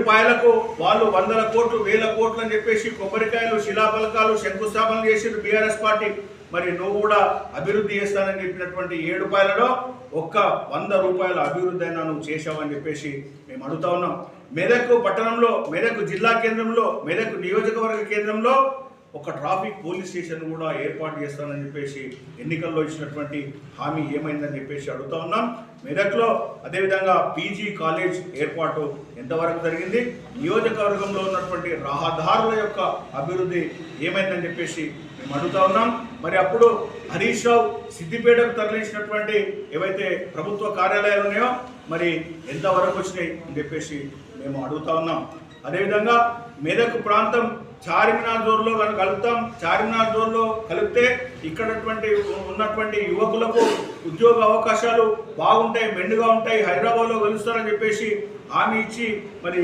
రూపాయలకు వాళ్ళు వందల కోట్లు వేల కోట్లు అని చెప్పేసి కొబ్బరికాయలు శిలాఫలకాలు శంకుస్థాపన చేసిన బీఆర్ఎస్ పార్టీ. మరి నువ్వు కూడా అభివృద్ధి చేస్తానని చెప్పినటువంటి ఏడు రూపాయలలో ఒక్క వంద రూపాయల అభివృద్ధి అయినా నువ్వు చేశావని చెప్పేసి మేము అడుగుతా ఉన్నాం. మెదక్ పట్టణంలో మెదక్ జిల్లా కేంద్రంలో మెదక్ నియోజకవర్గ కేంద్రంలో ఒక ట్రాఫిక్ పోలీస్ స్టేషన్ కూడా ఏర్పాటు చేస్తానని చెప్పేసి ఎన్నికల్లో ఇచ్చినటువంటి హామీ ఏమైందని చెప్పేసి అడుగుతా ఉన్నాం. మెదక్లో అదేవిధంగా పీజీ కాలేజ్ ఏర్పాటు ఎంతవరకు జరిగింది? నియోజకవర్గంలో ఉన్నటువంటి రహదారుల యొక్క అభివృద్ధి ఏమైందని చెప్పేసి మేము అడుగుతా ఉన్నాం. మరి అప్పుడు హరీష్ రావు సిద్దిపేటకు తరలించినటువంటి ఏవైతే ప్రభుత్వ కార్యాలయాలు ఉన్నాయో మరి ఎంతవరకు వచ్చినాయి అని చెప్పేసి మేము అడుగుతా ఉన్నాం. అదేవిధంగా మెదక్ ప్రాంతం చార్మినార్ జోన్లో కనుక కలుపుతాం చార్మినార్ జోన్లో కలిపితే ఇక్కడటువంటి ఉన్నటువంటి యువకులకు ఉద్యోగ అవకాశాలు బాగుంటాయి మెండుగా ఉంటాయి హైదరాబాద్లో కలుస్తారని చెప్పేసి హామీ ఇచ్చి మరి